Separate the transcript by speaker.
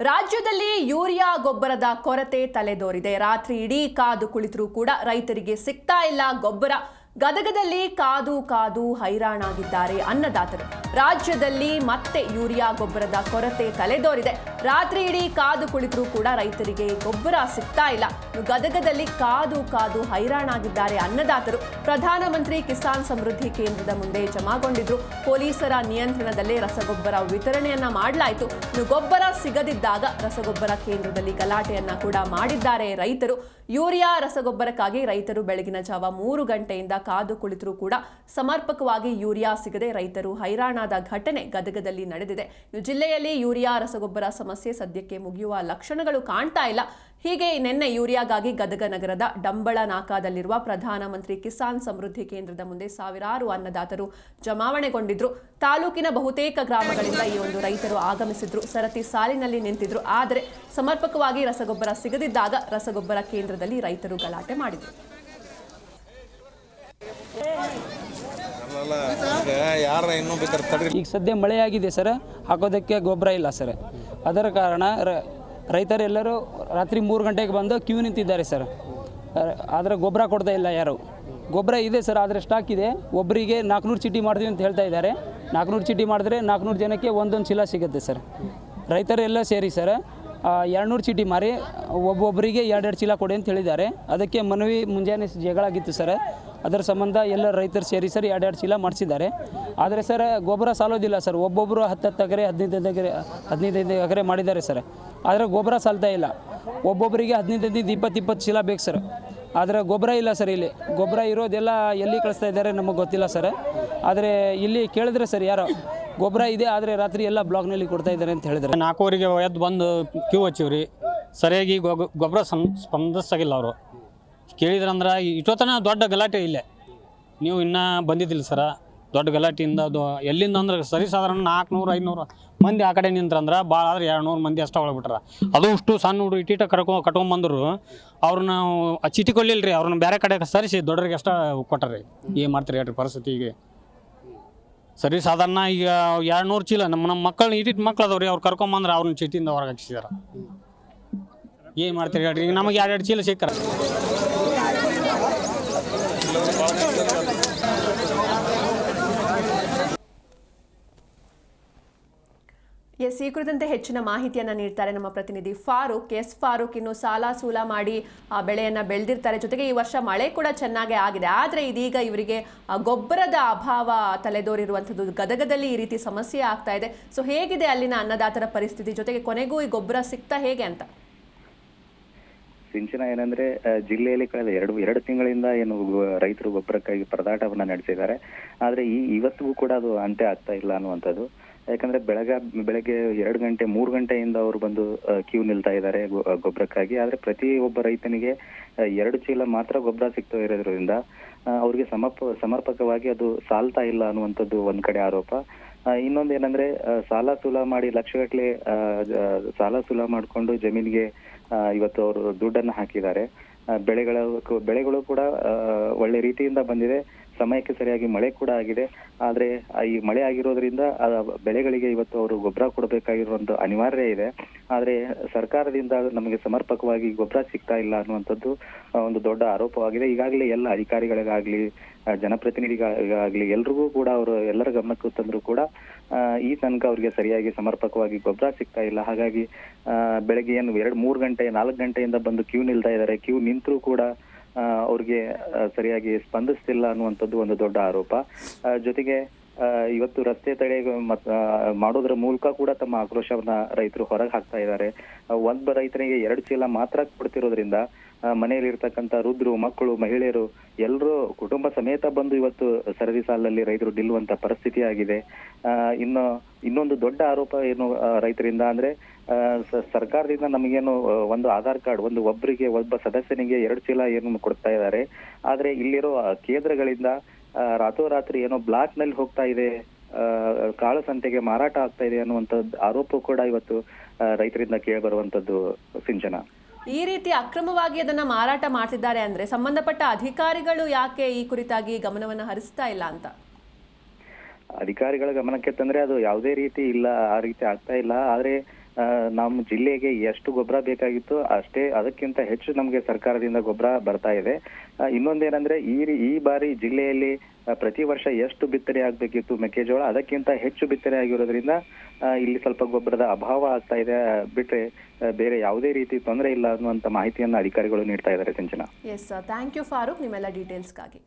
Speaker 1: ರಾಜ್ಯದಲ್ಲಿ ಯೂರಿಯಾ ಗೊಬ್ಬರದ ಕೊರತೆ ತಲೆದೋರಿದೆ. ರಾತ್ರಿ ಇಡೀ ಕಾದು ಕುಳಿತರೂ ಕೂಡ ರೈತರಿಗೆ ಸಿಗ್ತಾ ಇಲ್ಲ ಗೊಬ್ಬರ. ಗದಗದಲ್ಲಿ ಕಾದು ಕಾದು ಹೈರಾಣಾಗಿದ್ದಾರೆ ಅನ್ನದಾತರು. ರಾಜ್ಯದಲ್ಲಿ ಮತ್ತೆ ಯೂರಿಯಾ ಗೊಬ್ಬರದ ಕೊರತೆ ತಲೆದೋರಿದೆ. ರಾತ್ರಿ ಇಡೀ ಕಾದು ಕುಳಿತರೂ ಕೂಡ ರೈತರಿಗೆ ಗೊಬ್ಬರ ಸಿಗ್ತಾ ಇಲ್ಲ. ಗದಗದಲ್ಲಿ ಕಾದು ಕಾದು ಹೈರಾಣಾಗಿದ್ದಾರೆ ಅನ್ನದಾತರು. ಪ್ರಧಾನಮಂತ್ರಿ ಕಿಸಾನ್ ಸಮೃದ್ಧಿ ಕೇಂದ್ರದ ಮುಂದೆ ಜಮಾಗೊಂಡಿದ್ರು. ಪೊಲೀಸರ ನಿಯಂತ್ರಣದಲ್ಲೇ ರಸಗೊಬ್ಬರ ವಿತರಣೆಯನ್ನ ಮಾಡಲಾಯಿತು. ಗೊಬ್ಬರ ಸಿಗದಿದ್ದಾಗ ರಸಗೊಬ್ಬರ ಕೇಂದ್ರದಲ್ಲಿ ಗಲಾಟೆಯನ್ನ ಕೂಡ ಮಾಡಿದ್ದಾರೆ ರೈತರು. ಯೂರಿಯಾ ರಸಗೊಬ್ಬರಕ್ಕಾಗಿ ರೈತರು ಬೆಳಗಿನ ಜಾವ ಮೂರು ಗಂಟೆಯಿಂದ ಕಾದು ಕುಳಿತರೂ ಕೂಡ ಸಮರ್ಪಕವಾಗಿ ಯೂರಿಯಾ ಸಿಗದೆ ರೈತರು ಹೈರಾಣಾದ ಘಟನೆ ಗದಗದಲ್ಲಿ ನಡೆದಿದೆ. ಜಿಲ್ಲೆಯಲ್ಲಿ ಯೂರಿಯಾ ರಸಗೊಬ್ಬರ ಸಮಸ್ಯೆ ಸದ್ಯಕ್ಕೆ ಮುಗಿಯುವ ಲಕ್ಷಣಗಳು ಕಾಣ್ತಾ ಇಲ್ಲ. ಹೀಗೆ ನಿನ್ನೆ ಯೂರಿಯಾಗಾಗಿ ಗದಗ ನಗರದ ಡಂಬಳ ನಾಕಾದಲ್ಲಿರುವ ಪ್ರಧಾನಮಂತ್ರಿ ಕಿಸಾನ್ ಸಮೃದ್ಧಿ ಕೇಂದ್ರದ ಮುಂದೆ ಸಾವಿರಾರು ಅನ್ನದಾತರು ಜಮಾವಣೆಗೊಂಡಿದ್ರು. ತಾಲೂಕಿನ ಬಹುತೇಕ ಗ್ರಾಮಗಳಿಂದ ಈ ಒಂದು ರೈತರು ಆಗಮಿಸಿದ್ರು. ಸರತಿ ಸಾಲಿನಲ್ಲಿ ನಿಂತಿದ್ರು. ಆದರೆ ಸಮರ್ಪಕವಾಗಿ ರಸಗೊಬ್ಬರ ಸಿಗದಿದ್ದಾಗ ರಸಗೊಬ್ಬರ ಕೇಂದ್ರದಲ್ಲಿ ರೈತರು ಗಲಾಟೆ ಮಾಡಿದ್ರು.
Speaker 2: ಈಗ
Speaker 3: ಸದ್ಯ ಮಳೆಯಾಗಿದೆ ಸರ್, ಹಾಕೋದಕ್ಕೆ ಗೊಬ್ಬರ ಇಲ್ಲ ಸರ್. ಅದರ ಕಾರಣ ರೈತರೆಲ್ಲರೂ ರಾತ್ರಿ ಮೂರು ಗಂಟೆಗೆ ಬಂದು ಕ್ಯೂ ನಿಂತಿದ್ದಾರೆ ಸರ್. ಆದರೆ ಗೊಬ್ಬರ ಕೊಡ್ತಾ ಇಲ್ಲ ಯಾರು. ಗೊಬ್ಬರ ಇದೆ ಸರ್, ಆದರೆ ಸ್ಟಾಕ್ ಇದೆ. ಒಬ್ಬರಿಗೆ ನಾಲ್ಕುನೂರು ಚೀಟಿ ಮಾಡ್ತೀವಿ ಅಂತ ಹೇಳ್ತಾ ಇದ್ದಾರೆ. ನಾಲ್ಕುನೂರು ಚೀಟಿ ಮಾಡಿದ್ರೆ ನಾಲ್ಕುನೂರು ಜನಕ್ಕೆ ಒಂದೊಂದು ಚೀಲ ಸಿಗುತ್ತೆ ಸರ್. ರೈತರೆಲ್ಲ ಸೇರಿ ಸರ್ ಎರಡುನೂರು ಚೀಟಿ ಮಾರಿ ಒಬ್ಬೊಬ್ಬರಿಗೆ ಎರಡೆರಡು ಚೀಲ ಕೊಡಿ ಅಂತ ಹೇಳಿದ್ದಾರೆ. ಅದಕ್ಕೆ ಮನವಿ ಮುಂಜಾನೆ ಜಗಳಾಗಿತ್ತು ಸರ್. ಅದರ ಸಂಬಂಧ ಎಲ್ಲ ರೈತರು ಸೇರಿ ಸರ್ ಎರಡೆರಡು ಚೀಲ ಮಾಡಿಸಿದ್ದಾರೆ. ಆದರೆ ಸರ್, ಗೊಬ್ಬರ ಸಾಲೋದಿಲ್ಲ ಸರ್. ಒಬ್ಬೊಬ್ಬರು ಹತ್ತು ಹತ್ತು ಎಕರೆ, ಹದಿನೈದು ಎಕರೆ ಹದಿನೈದು ಎಕರೆ ಮಾಡಿದ್ದಾರೆ ಸರ್. ಆದರೆ ಗೊಬ್ಬರ ಸಾಲ್ತಾ ಇಲ್ಲ. ಒಬ್ಬೊಬ್ಬರಿಗೆ ಹದಿನೈದು ಹದಿನೈದು, ಇಪ್ಪತ್ತು ಇಪ್ಪತ್ತು ಚೀಲ ಬೇಕು ಸರ್. ಆದರೆ ಗೊಬ್ಬರ ಇಲ್ಲ ಸರ್ ಇಲ್ಲಿ. ಗೊಬ್ಬರ ಇರೋದೆಲ್ಲ ಎಲ್ಲಿ ಕಳಿಸ್ತಾ ಇದ್ದಾರೆ ನಮಗೆ ಗೊತ್ತಿಲ್ಲ ಸರ್. ಆದರೆ ಇಲ್ಲಿ ಕೇಳಿದ್ರೆ ಸರ್ ಯಾರೋ, ಗೊಬ್ಬರ ಇದೆ, ಆದರೆ ರಾತ್ರಿ ಎಲ್ಲ ಬ್ಲಾಕ್ನಲ್ಲಿ ಕೊಡ್ತಾ ಇದ್ದಾರೆ ಅಂತ ಹೇಳಿದ್ರೆ.
Speaker 4: ನಾಲ್ಕೂವರೆಗೆ ಎದ್ದು ಬಂದು ಕ್ಯೂ ಹಚ್ಚಿವ್ರಿ. ಸರಿಯಾಗಿ ಗೊಬ್ಬರ ಸ್ಪಂದಿಸಾಗಿಲ್ಲ ಅವರು. ಕೇಳಿದ್ರಂದ್ರೆ ಇಷ್ಟೊತ್ತನ ದೊಡ್ಡ ಗಲಾಟೆ ಇಲ್ಲೇ. ನೀವು ಇನ್ನೂ ಬಂದಿದ್ದಿಲ್ಲ ಸರ. ದೊಡ್ಡ ಗಲಾಟೆಯಿಂದ ಅದು ಎಲ್ಲಿಂದ ಅಂದ್ರೆ ಸರಿ ಸಾಧಾರಣ ನಾಲ್ಕುನೂರು ಐನೂರು ಮಂದಿ ಆ ಕಡೆ ನಿಂತ್ರಂದ್ರೆ ಭಾಳ ಆದ್ರೆ ಎರಡು ನೂರು ಮಂದಿ ಅಷ್ಟೇ ಒಳಗ್ಬಿಟ್ರೆ ಅದು ಅಷ್ಟು ಸಣ್ಣ ಹುಡುಗ ಇಟ್ಟಿಟ ಕರ್ಕೊ, ಕಟ್ಕೊಂಬಂದ್ರು. ಅವ್ರನ್ನ ಚೀಟಿ ಕೊಡ್ಲಿಲ್ಲ ರೀ ಅವ್ರನ್ನ ಬೇರೆ ಕಡೆ ಸರಿಸಿ ದೊಡ್ಡರಿಗೆ ಅಷ್ಟ ಕೊಟ್ಟರಿ ಏನು ಮಾಡ್ತೀರಿ ಹೇಳ್ರಿ ಪರಿಸ್ಥಿತಿ ಈಗ. ಸರಿ ಸಾಧಾರಣ ಈಗ ಎರಡು ನೂರು ಚೀಲ, ನಮ್ಮ ನಮ್ಮ ಮಕ್ಕಳು ಇಟ್ಟಿಟ್ಟು ಮಕ್ಳು ಅದಾವ್ರಿ ಅವ್ರು ಕರ್ಕೊಂಬಂದ್ರೆ ಅವ್ರನ್ನ ಚೀಟಿಯಿಂದ ಹೊರಗೆ ಹಾಕಿಸಿದಾರ. ಏನು ಮಾಡ್ತೀರಿ ಹೇಳ್ರಿ? ಈಗ ನಮಗೆ ಎರಡು ಎರಡು ಚೀಲ ಸಿಕ್ಕಾರ
Speaker 1: ಎಸ್ ಈ ಹೆಚ್ಚಿನ ಮಾಹಿತಿಯನ್ನ ನೀಡ್ತಾರೆ ನಮ್ಮ ಪ್ರತಿನಿಧಿ ಫಾರೂಕ್. ಎಸ್ ಫಾರೂಕ್ ಇನ್ನು ಸಾಲ ಸೂಲ ಮಾಡಿ ಆ, ಬೆಳೆಯನ್ನ ಬೆಳೆದಿರ್ತಾರೆ. ಜೊತೆಗೆ ಈ ವರ್ಷ ಮಳೆ ಕೂಡ ಚೆನ್ನಾಗೇ ಆಗಿದೆ. ಆದರೆ ಇದೀಗ ಇವರಿಗೆ ಗೊಬ್ಬರದ ಅಭಾವ ತಲೆದೋರಿರುವಂಥದ್ದು. ಗದಗದಲ್ಲಿ ಈ ರೀತಿ ಸಮಸ್ಯೆ ಆಗ್ತಾ ಇದೆ. ಸೊ ಹೇಗಿದೆ ಅಲ್ಲಿನ ಅನ್ನದಾತರ ಪರಿಸ್ಥಿತಿ? ಜೊತೆಗೆ ಕೊನೆಗೂ ಈ ಗೊಬ್ಬರ ಸಿಗ್ತಾ ಹೇಗೆ ಅಂತ?
Speaker 5: ಸಿಂಚನ ಏನಂದ್ರೆ ಜಿಲ್ಲೆಯಲ್ಲಿ ಕಳೆದ ಎರಡು ಎರಡು ತಿಂಗಳಿಂದ ಏನು ರೈತರು ಗೊಬ್ಬರಕ್ಕಾಗಿ ಪರದಾಟವನ್ನ ನಡೆಸಿದ್ದಾರೆ. ಆದ್ರೆ ಈ, ಇವತ್ತಿಗೂ ಕೂಡ ಅದು ಅಂತ್ಯ ಆಗ್ತಾ ಇಲ್ಲ ಅನ್ನುವಂಥದ್ದು. ಯಾಕಂದ್ರೆ ಬೆಳಗ, ಬೆಳಗ್ಗೆ ಎರಡು ಗಂಟೆ, ಮೂರು ಗಂಟೆಯಿಂದ ಅವರು ಬಂದು ಕ್ಯೂ ನಿಲ್ತಾ ಇದ್ದಾರೆ ಗೊಬ್ಬರಕ್ಕಾಗಿ. ಆದ್ರೆ ಪ್ರತಿ ಒಬ್ಬ ರೈತನಿಗೆ ಎರಡು ಚೀಲ ಮಾತ್ರ ಗೊಬ್ಬರ ಸಿಗ್ತಾ ಇರೋದ್ರಿಂದ ಅವ್ರಿಗೆ ಸಮರ್ಪ ಸಮರ್ಪಕವಾಗಿ ಅದು ಸಾಲ್ತಾ ಇಲ್ಲ ಅನ್ನುವಂಥದ್ದು ಒಂದ್ ಕಡೆ ಆರೋಪ. ಇನ್ನೊಂದು ಏನಂದ್ರೆ ಸಾಲ ಸೂಲ ಮಾಡಿ ಲಕ್ಷಗಟ್ಟಲೆ ಸಾಲ ಸೂಲ ಮಾಡಿಕೊಂಡು ಜಮೀನಿಗೆ ಇವತ್ತು ಅವರು ದುಡ್ಡನ್ನ ಹಾಕಿದ್ದಾರೆ. ಬೆಳೆಗಳ, ಬೆಳೆಗಳು ಕೂಡ ಒಳ್ಳೆ ರೀತಿಯಿಂದ ಬಂದಿದೆ. ಸಮಯಕ್ಕೆ ಸರಿಯಾಗಿ ಮಳೆ ಕೂಡ ಆಗಿದೆ. ಆದ್ರೆ ಈ ಮಳೆ ಆಗಿರೋದ್ರಿಂದ ಬೆಳೆಗಳಿಗೆ ಇವತ್ತು ಅವರು ಗೊಬ್ಬರ ಕೊಡಬೇಕಾಗಿರುವಂತ ಅನಿವಾರ್ಯ ಇದೆ. ಆದ್ರೆ, ಸರ್ಕಾರದಿಂದ ನಮಗೆ ಸಮರ್ಪಕವಾಗಿ ಗೊಬ್ಬರ ಸಿಗ್ತಾ ಇಲ್ಲ ಅನ್ನುವಂಥದ್ದು ಒಂದು ದೊಡ್ಡ ಆರೋಪವಾಗಿದೆ. ಈಗಾಗಲೇ ಎಲ್ಲ ಅಧಿಕಾರಿಗಳಿಗಾಗ್ಲಿ ಜನಪ್ರತಿನಿಧಿಗಳಿಗಾಗ್ಲಿ ಎಲ್ರಿಗೂ ಕೂಡ ಅವರು ಎಲ್ಲರ ಗಮನಕ್ಕೂ ತಂದ್ರು ಕೂಡ ಈ ತನಕ ಅವರಿಗೆ ಸರಿಯಾಗಿ ಸಮರ್ಪಕವಾಗಿ ಗೊಬ್ಬರ ಸಿಗ್ತಾ ಇಲ್ಲ. ಹಾಗಾಗಿ ಬೆಳಗ್ಗೆ ಏನು, ಎರಡು, ಮೂರು ಗಂಟೆ, ನಾಲ್ಕು ಗಂಟೆಯಿಂದ ಬಂದು ಕ್ಯೂ ನಿಲ್ತಾ ಇದ್ದಾರೆ. ಕ್ಯೂ ನಿಂತರೂ ಕೂಡ ಅವ್ರಿಗೆ ಸರಿಯಾಗಿ ಸ್ಪಂದಿಸ್ತಿಲ್ಲ ಅನ್ನುವಂಥದ್ದು ಒಂದು ದೊಡ್ಡ ಆರೋಪ. ಜೊತೆಗೆ ಇವತ್ತು ರಸ್ತೆ ತಡೆ ಮಾಡೋದ್ರ ಮೂಲಕ ಕೂಡ ತಮ್ಮ ಆಕ್ರೋಶವನ್ನ ರೈತರು ಹೊರಗೆ ಹಾಕ್ತಾ ಇದ್ದಾರೆ ಒಬ್ಬ ರೈತನಿಗೆ ಎರಡು ಚೀಲ ಮಾತ್ರ ಕೊಡ್ತಿರೋದ್ರಿಂದ ಮನೆಯಲ್ಲಿ ಇರ್ತಕ್ಕಂಥ ವೃದ್ಧರು, ಮಕ್ಕಳು, ಮಹಿಳೆಯರು ಎಲ್ಲರೂ ಕುಟುಂಬ ಸಮೇತ ಬಂದು ಇವತ್ತು ಸರದಿ ಸಾಲಲ್ಲಿ ರೈತರು ನಿಲ್ಲುವಂತ ಪರಿಸ್ಥಿತಿ ಆಗಿದೆ. ಇನ್ನು, ಇನ್ನೊಂದು ದೊಡ್ಡ ಆರೋಪ ಏನು ರೈತರಿಂದ ಅಂದ್ರೆ ಸರ್ಕಾರದಿಂದ ನಮಗೇನು ಒಂದು ಆಧಾರ್ ಕಾರ್ಡ್, ಒಂದು ಒಬ್ಬರಿಗೆ ಒಬ್ಬ ಸದಸ್ಯನಿಗೆ ಎರಡು ಚೀಲ ಏನು ಕೊಡ್ತಾ ಇದ್ದಾರೆ ಆದ್ರೆ ಇಲ್ಲಿರೋ ಕೇಂದ್ರಗಳಿಂದ ರಾತ್ರೋರಾತ್ರಿ ಏನೋ ಬ್ಲಾಕ್ನಲ್ಲಿ ಹೋಗ್ತಾ ಇದೆ ಕಾಳು ಸಂತೆಗೆ ಮಾರಾಟ ಆಗ್ತಾ ಇದೆ ಅನ್ನುವಂಥದ್ದು ಆರೋಪ ಕೂಡ ಇವತ್ತು ರೈತರಿಂದ ಕೇಳಿ ಬರುವಂತದ್ದು ಸಿಂಚನ.
Speaker 1: ಈ ರೀತಿ ಅಕ್ರಮವಾಗಿ ಅದನ್ನ ಮಾರಾಟ ಮಾಡ್ತಿದ್ದಾರೆ ಅಂದ್ರೆ ಸಂಬಂಧಪಟ್ಟ ಅಧಿಕಾರಿಗಳು ಯಾಕೆ ಈ ಕುರಿತಾಗಿ ಗಮನವನ್ನ ಹರಿಸ್ತಾ ಇಲ್ಲ ಅಂತ?
Speaker 5: ಅಧಿಕಾರಿಗಳ ಗಮನಕ್ಕೆ ತಂದ್ರೆ ಅದು ಯಾವುದೇ ರೀತಿ ಇಲ್ಲ ಆ ರೀತಿ ಆಗ್ತಾ ಇಲ್ಲ. ಆದ್ರೆ ನಮ್ಮ ಜಿಲ್ಲೆಗೆ ಎಷ್ಟು ಗೊಬ್ಬರ ಬೇಕಾಗಿತ್ತು ಅಷ್ಟೇ ಅದಕ್ಕಿಂತ ಹೆಚ್ಚು ನಮಗೆ ಸರ್ಕಾರದಿಂದ ಗೊಬ್ಬರ ಬರ್ತಾ ಇದೆ. ಇನ್ನೊಂದೇನಂದ್ರೆ ಈ ಈ ಬಾರಿ ಜಿಲ್ಲೆಯಲ್ಲಿ ಪ್ರತಿ ವರ್ಷ ಎಷ್ಟು ಬಿತ್ತನೆ ಆಗ್ಬೇಕಿತ್ತು ಮೆಕ್ಕೆಜೋಳ? ಅದಕ್ಕಿಂತ ಹೆಚ್ಚು ಬಿತ್ತನೆ ಆಗಿರೋದ್ರಿಂದ ಇಲ್ಲಿ ಸ್ವಲ್ಪ ಗೊಬ್ಬರದ ಅಭಾವ ಆಗ್ತಾ ಇದೆ. ಬಿಟ್ರೆ ಬೇರೆ ಯಾವುದೇ ರೀತಿ ತೊಂದರೆ ಇಲ್ಲ ಅನ್ನುವಂತ ಮಾಹಿತಿಯನ್ನು ಅಧಿಕಾರಿಗಳು ನೀಡ್ತಾ ಇದ್ದಾರೆ Sinchana
Speaker 1: S thank you Farooq ನಿಮ್ಮೆಲ್ಲ ಡೀಟೇಲ್ಸ್ಗಾಗಿ